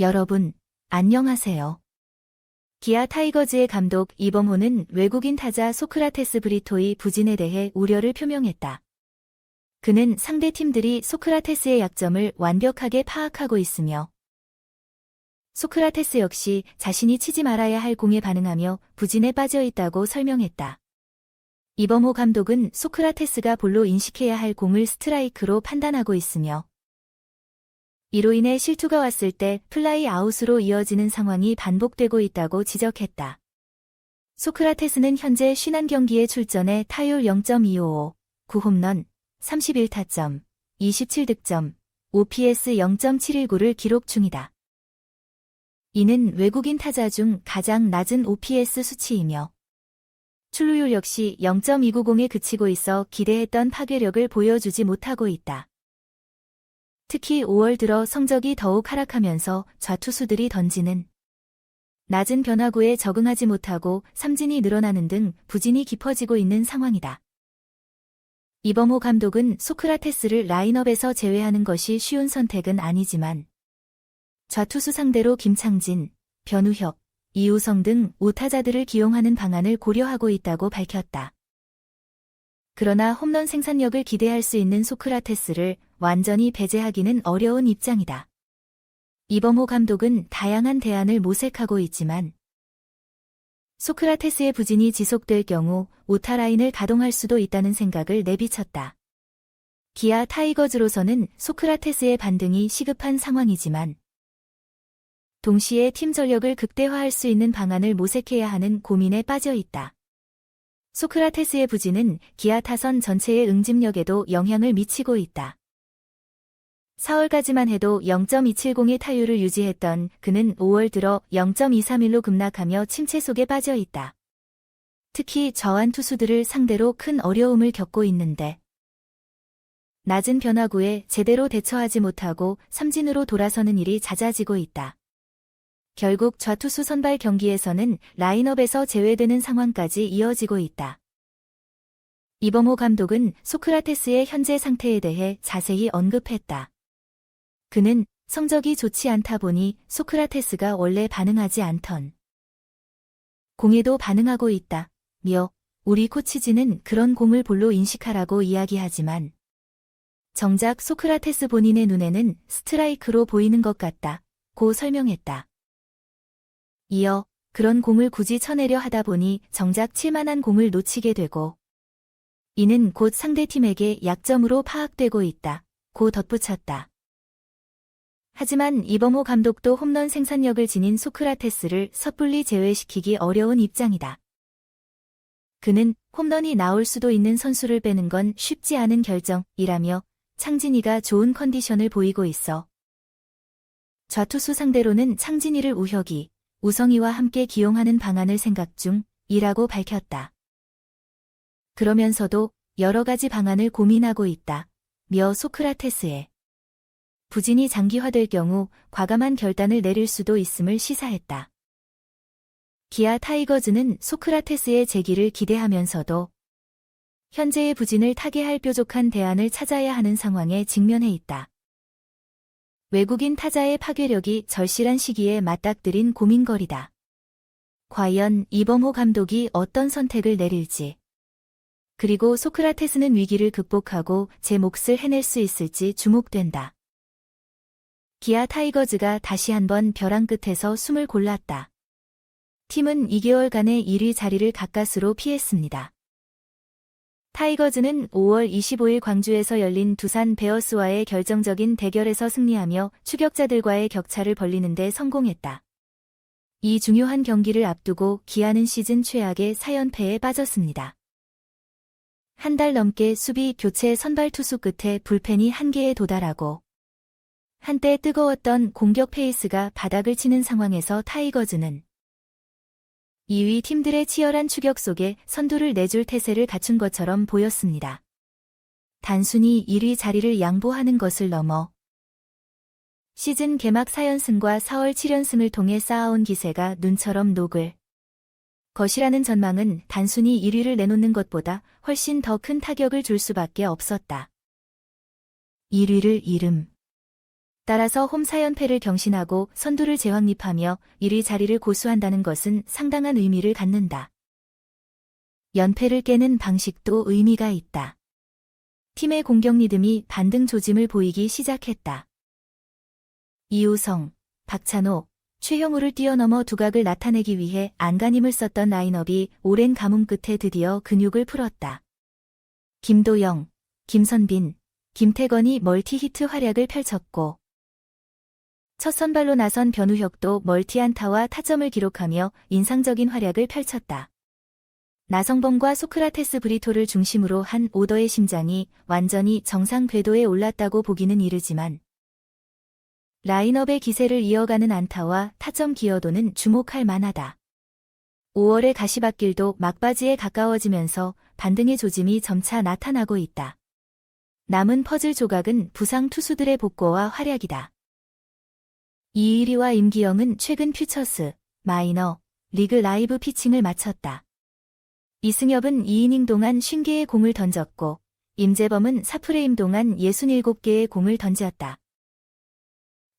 여러분, 안녕하세요. 기아 타이거즈의 감독 이범호는 외국인 타자 소크라테스 브리토의 부진에 대해 우려를 표명했다. 그는 상대 팀들이 소크라테스의 약점을 완벽하게 파악하고 있으며 소크라테스 역시 자신이 치지 말아야 할 공에 반응하며 부진에 빠져 있다고 설명했다. 이범호 감독은 소크라테스가 볼로 인식해야 할 공을 스트라이크로 판단하고 있으며 이로 인해 실투가 왔을 때 플라이 아웃으로 이어지는 상황이 반복되고 있다고 지적했다. 소크라테스는 현재 51경기에 출전해 타율 0.255, 9홈런, 31타점, 27득점, OPS 0.719를 기록 중이다. 이는 외국인 타자 중 가장 낮은 OPS 수치이며 출루율 역시 0.290에 그치고 있어 기대했던 파괴력을 보여주지 못하고 있다. 특히 5월 들어 성적이 더욱 하락하면서 좌투수들이 던지는 낮은 변화구에 적응하지 못하고 삼진이 늘어나는 등 부진이 깊어지고 있는 상황이다. 이범호 감독은 소크라테스를 라인업에서 제외하는 것이 쉬운 선택은 아니지만 좌투수 상대로 김창진, 변우혁, 이우성 등 우타자들을 기용하는 방안을 고려하고 있다고 밝혔다. 그러나 홈런 생산력을 기대할 수 있는 소크라테스를 완전히 배제하기는 어려운 입장이다. 이범호 감독은 다양한 대안을 모색하고 있지만 소크라테스의 부진이 지속될 경우 오타 라인을 가동할 수도 있다는 생각을 내비쳤다. 기아 타이거즈로서는 소크라테스의 반등이 시급한 상황이지만 동시에 팀 전력을 극대화할 수 있는 방안을 모색해야 하는 고민에 빠져 있다. 소크라테스의 부진은 기아 타선 전체의 응집력에도 영향을 미치고 있다. 4월까지만 해도 0.270의 타율을 유지했던 그는 5월 들어 0.231로 급락하며 침체 속에 빠져 있다. 특히 저한 투수들을 상대로 큰 어려움을 겪고 있는데 낮은 변화구에 제대로 대처하지 못하고 삼진으로 돌아서는 일이 잦아지고 있다. 결국 좌투수 선발 경기에서는 라인업에서 제외되는 상황까지 이어지고 있다. 이범호 감독은 소크라테스의 현재 상태에 대해 자세히 언급했다. 그는 성적이 좋지 않다 보니 소크라테스가 원래 반응하지 않던 공에도 반응하고 있다. 며 우리 코치진은 그런 공을 볼로 인식하라고 이야기하지만 정작 소크라테스 본인의 눈에는 스트라이크로 보이는 것 같다. 고 설명했다. 이어 그런 공을 굳이 쳐내려 하다 보니 정작 칠만한 공을 놓치게 되고 이는 곧 상대팀에게 약점으로 파악되고 있다. 고 덧붙였다. 하지만 이범호 감독도 홈런 생산력을 지닌 소크라테스를 섣불리 제외시키기 어려운 입장이다. 그는 홈런이 나올 수도 있는 선수를 빼는 건 쉽지 않은 결정이라며 창진이가 좋은 컨디션을 보이고 있어 좌투수 상대로는 창진이를 우혁이, 우성이와 함께 기용하는 방안을 생각 중이라고 밝혔다. 그러면서도 여러 가지 방안을 고민하고 있다. 며 소크라테스의 부진이 장기화될 경우 과감한 결단을 내릴 수도 있음을 시사했다. 기아 타이거즈는 소크라테스의 재기를 기대하면서도 현재의 부진을 타개할 뾰족한 대안을 찾아야 하는 상황에 직면해 있다. 외국인 타자의 파괴력이 절실한 시기에 맞닥뜨린 고민거리다. 과연 이범호 감독이 어떤 선택을 내릴지, 그리고 소크라테스는 위기를 극복하고 제 몫을 해낼 수 있을지 주목된다. 기아 타이거즈가 다시 한번 벼랑 끝에서 숨을 골랐다. 팀은 2개월간의 1위 자리를 가까스로 피했습니다. 타이거즈는 5월 25일 광주에서 열린 두산 베어스와의 결정적인 대결에서 승리하며 추격자들과의 격차를 벌리는데 성공했다. 이 중요한 경기를 앞두고 기아는 시즌 최악의 4연패에 빠졌습니다. 한 달 넘게 수비 교체 선발 투수 끝에 불펜이 한계에 도달하고 한때 뜨거웠던 공격 페이스가 바닥을 치는 상황에서 타이거즈는 2위 팀들의 치열한 추격 속에 선두를 내줄 태세를 갖춘 것처럼 보였습니다. 단순히 1위 자리를 양보하는 것을 넘어 시즌 개막 4연승과 4월 7연승을 통해 쌓아온 기세가 눈처럼 녹을 것이라는 전망은 단순히 1위를 내놓는 것보다 훨씬 더 큰 타격을 줄 수밖에 없었다. 1위를 잃음 따라서 홈 4연패를 경신하고 선두를 재확립하며 1위 자리를 고수한다는 것은 상당한 의미를 갖는다. 연패를 깨는 방식도 의미가 있다. 팀의 공격 리듬이 반등 조짐을 보이기 시작했다. 이우성, 박찬호, 최형우를 뛰어넘어 두각을 나타내기 위해 안간힘을 썼던 라인업이 오랜 가뭄 끝에 드디어 근육을 풀었다. 김도영, 김선빈, 김태건이 멀티히트 활약을 펼쳤고 첫 선발로 나선 변우혁도 멀티안타와 타점을 기록하며 인상적인 활약을 펼쳤다. 나성범과 소크라테스 브리토를 중심으로 한 오더의 심장이 완전히 정상 궤도에 올랐다고 보기는 이르지만 라인업의 기세를 이어가는 안타와 타점 기여도는 주목할 만하다. 5월의 가시밭길도 막바지에 가까워지면서 반등의 조짐이 점차 나타나고 있다. 남은 퍼즐 조각은 부상 투수들의 복고와 활약이다. 이일이와 임기영은 최근 퓨처스, 마이너, 리그 라이브 피칭을 마쳤다. 이승엽은 2이닝 동안 50개의 공을 던졌고, 임재범은 4프레임 동안 67개의 공을 던졌다.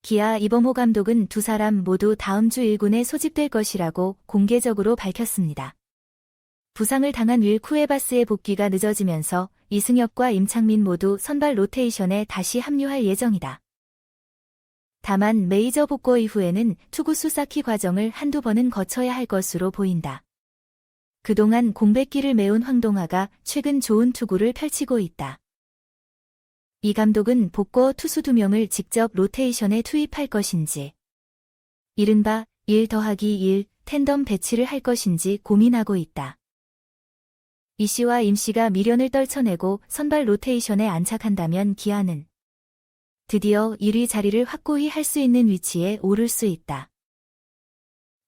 기아 이범호 감독은 두 사람 모두 다음 주 1군에 소집될 것이라고 공개적으로 밝혔습니다. 부상을 당한 윌 쿠에바스의 복귀가 늦어지면서 이승엽과 임창민 모두 선발 로테이션에 다시 합류할 예정이다. 다만 메이저 복고 이후에는 투구수 쌓기 과정을 한두 번은 거쳐야 할 것으로 보인다. 그동안 공백기를 메운 황동하가 최근 좋은 투구를 펼치고 있다. 이 감독은 복고 투수 두 명을 직접 로테이션에 투입할 것인지, 이른바 1 더하기 1 텐덤 배치를 할 것인지 고민하고 있다. 이 씨와 임 씨가 미련을 떨쳐내고 선발 로테이션에 안착한다면 기아는 드디어 1위 자리를 확고히 할 수 있는 위치에 오를 수 있다.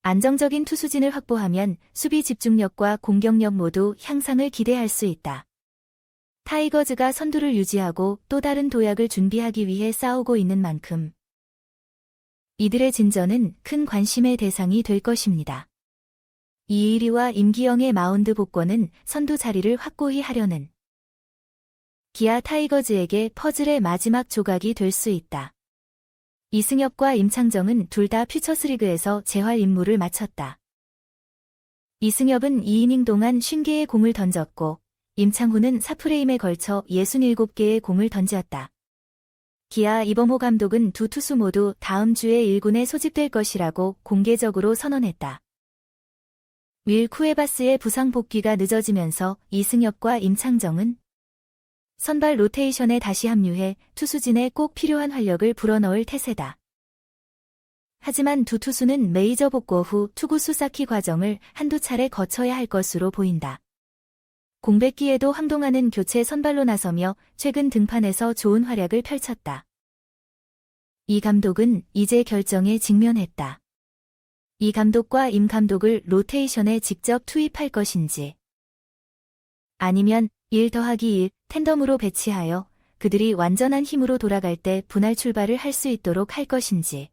안정적인 투수진을 확보하면 수비 집중력과 공격력 모두 향상을 기대할 수 있다. 타이거즈가 선두를 유지하고 또 다른 도약을 준비하기 위해 싸우고 있는 만큼 이들의 진전은 큰 관심의 대상이 될 것입니다. 이일이와 임기영의 마운드 복권은 선두 자리를 확고히 하려는 기아 타이거즈에게 퍼즐의 마지막 조각이 될 수 있다. 이승엽과 임창정은 둘 다 퓨처스리그에서 재활 임무를 마쳤다. 이승엽은 2이닝 동안 50개의 공을 던졌고 임창훈은 4프레임에 걸쳐 67개의 공을 던지었다. 기아 이범호 감독은 두 투수 모두 다음 주에 1군에 소집될 것이라고 공개적으로 선언했다. 윌 쿠에바스의 부상 복귀가 늦어지면서 이승엽과 임창정은 선발 로테이션에 다시 합류해 투수진에 꼭 필요한 활력을 불어넣을 태세다. 하지만 두 투수는 메이저 복구 후 투구수 쌓기 과정을 한두 차례 거쳐야 할 것으로 보인다. 공백기에도 황동하는 교체 선발로 나서며 최근 등판에서 좋은 활약을 펼쳤다. 이 감독은 이제 결정에 직면했다. 이 감독과 임 감독을 로테이션에 직접 투입할 것인지 아니면 1 더하기 1 텐덤으로 배치하여 그들이 완전한 힘으로 돌아갈 때 분할 출발을 할 수 있도록 할 것인지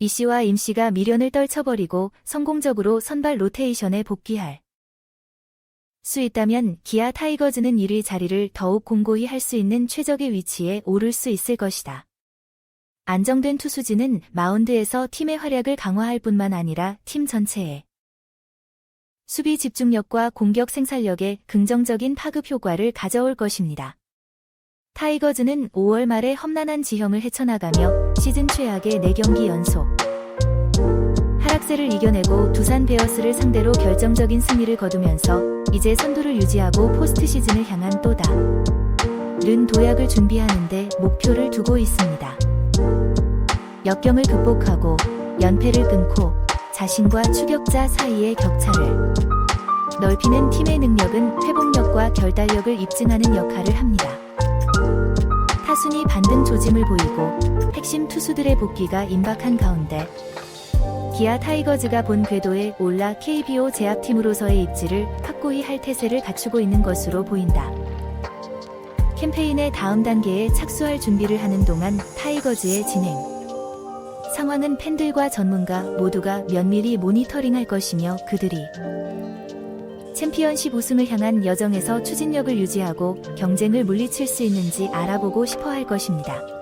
이 씨와 임 씨가 미련을 떨쳐버리고 성공적으로 선발 로테이션에 복귀할 수 있다면 기아 타이거즈는 1위 자리를 더욱 공고히 할 수 있는 최적의 위치에 오를 수 있을 것이다. 안정된 투수진은 마운드에서 팀의 활약을 강화할 뿐만 아니라 팀 전체에 수비 집중력과 공격 생산력에 긍정적인 파급 효과를 가져올 것입니다. 타이거즈는 5월 말에 험난한 지형을 헤쳐나가며 시즌 최악의 4경기 연속 하락세를 이겨내고 두산 베어스를 상대로 결정적인 승리를 거두면서 이제 선두를 유지하고 포스트 시즌을 향한 또 다 른 도약을 준비하는데 목표를 두고 있습니다. 역경을 극복하고 연패를 끊고 자신과 추격자 사이의 격차를 넓히는 팀의 능력은 회복력과 결단력을 입증하는 역할을 합니다. 타순이 반등 조짐을 보이고 핵심 투수들의 복귀가 임박한 가운데 기아 타이거즈가 본 궤도에 올라 KBO 제압팀으로서의 입지를 확고히 할 태세를 갖추고 있는 것으로 보인다. 캠페인의 다음 단계에 착수할 준비를 하는 동안 타이거즈의 진행. 상황은 팬들과 전문가 모두가 면밀히 모니터링할 것이며 그들이 챔피언십 우승을 향한 여정에서 추진력을 유지하고 경쟁을 물리칠 수 있는지 알아보고 싶어 할 것입니다.